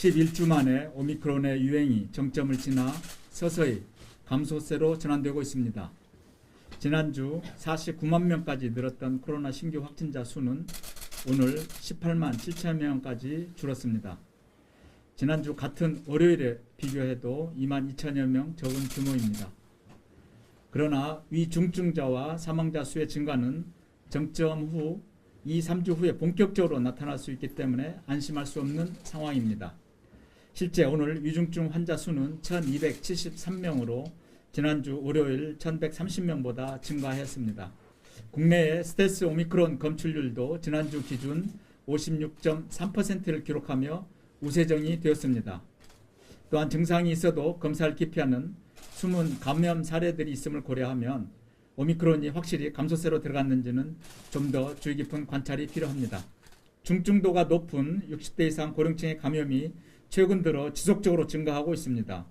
11주 만에 오미크론의 유행이 정점을 지나 서서히 감소세로 전환되고 있습니다. 지난주 49만 명까지 늘었던 코로나 신규 확진자 수는 오늘 18만 7천 명까지 줄었습니다. 지난주 같은 월요일에 비교해도 2만 2천여 명 적은 규모입니다. 그러나 위중증자와 사망자 수의 증가는 정점 후 2, 3주 후에 본격적으로 나타날 수 있기 때문에 안심할 수 없는 상황입니다. 실제 오늘 위중증 환자 수는 1273명으로 지난주 월요일 1130명보다 증가했습니다. 국내의 스텔스 오미크론 검출률도 지난주 기준 56.3%를 기록하며 우세정이 되었습니다. 또한 증상이 있어도 검사를 기피하는 숨은 감염 사례들이 있음을 고려하면 오미크론이 확실히 감소세로 들어갔는지는 좀 더 주의 깊은 관찰이 필요합니다. 중증도가 높은 60대 이상 고령층의 감염이 최근 들어 지속적으로 증가하고 있습니다.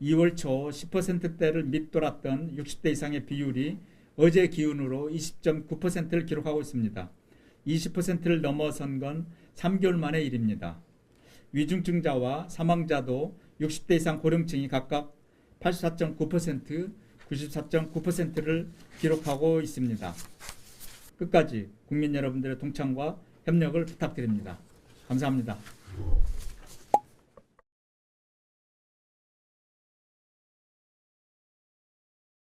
2월 초 10%대를 밑돌았던 60대 이상의 비율이 어제 기준으로 20.9%를 기록하고 있습니다. 20%를 넘어선 건 3개월 만의 일입니다. 위중증자와 사망자도 60대 이상 고령층이 각각 84.9%, 94.9%를 기록하고 있습니다. 끝까지 국민 여러분들의 동참과 협력을 부탁드립니다. 감사합니다.